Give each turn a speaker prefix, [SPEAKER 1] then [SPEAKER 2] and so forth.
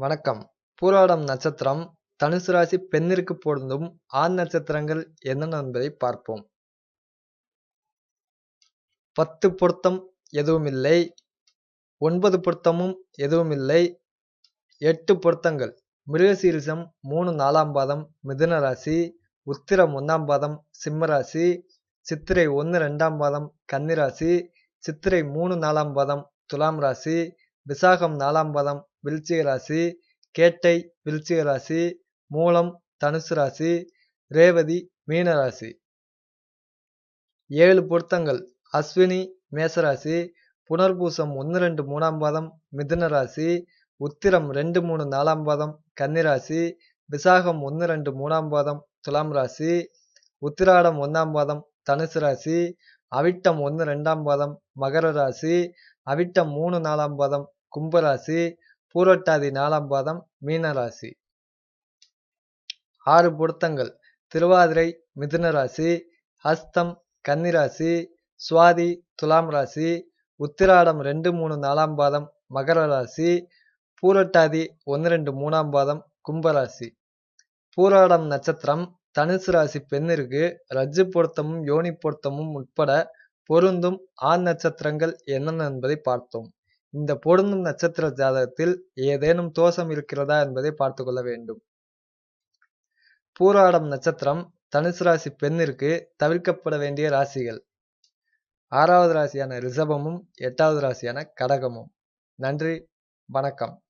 [SPEAKER 1] வணக்கம். பூராடம் நட்சத்திரம் தனுசு ராசி பெண்ணிற்கு பொருந்தும் ஆண் நட்சத்திரங்கள் என்னென்ன என்பதை பார்ப்போம். பத்து பொருத்தம் எதுவுமில்லை ஒன்பது பொருத்தமும் எதுவுமில்லை எட்டு பொருத்தங்கள். மிருகசீரிசம் மூணு நாலாம் பாதம் மிதுன ராசி. உத்திரம் ஒன்றாம் பாதம் சிம்ம ராசி. சித்திரை ஒன்று ரெண்டாம் பாதம் கன்னிராசி சித்திரை மூணு நாலாம் பாதம் துலாம் ராசி. விசாகம் நாலாம் பாதம் விருச்சிக ராசி கேட்டை விருச்சிக ராசி மூலம் தனுசு ராசி ரேவதி மீன ராசி ஏழு பொருத்தங்கள். அஸ்வினி மேசராசி புனர்பூசம் ஒன்று ரெண்டு மூணாம் பாதம் மிதுன ராசி உத்திரம் ரெண்டு மூணு நாலாம் பாதம் கன்னிராசி விசாகம் ஒன்று ரெண்டு மூணாம் பாதம் துலாம் ராசி உத்திராடம் ஒன்றாம் பாதம் தனுசு ராசி அவிட்டம் ஒன்று ரெண்டாம் பாதம் மகர ராசி அவிட்டம் மூணு நாலாம் பாதம் கும்பராசி பூரட்டாதி நாலாம் பாதம் மீனராசி. ஆறு பொருத்தங்கள் திருவாதிரை மிதுன ராசி ஹஸ்தம் கன்னிராசி சுவாதி துலாம் ராசி உத்திராடம் ரெண்டு மூணு நாலாம் பாதம் மகர ராசி பூரட்டாதி ஒன்று ரெண்டு மூணாம் பாதம் கும்பராசி பூராடம் நட்சத்திரம் தனுசு ராசி பெண்ணிற்கு ரஜ்ஜு பொருத்தமும் யோனி பொருத்தமும் உட்பட பொருந்தும் ஆண் நட்சத்திரங்கள் என்னென்ன என்பதை பார்த்தோம். இந்த பொருந்தும் நட்சத்திர ஜாதகத்தில் ஏதேனும் தோஷம் இருக்கிறதா என்பதை பார்த்து கொள்ள வேண்டும். பூராடம் நட்சத்திரம் தனுசு ராசி பெண்ணிற்கு தவிர்க்கப்பட வேண்டிய ராசிகள். ஆறாவது ராசியான ரிஷபமும் எட்டாவது ராசியான கடகமும். நன்றி வணக்கம்.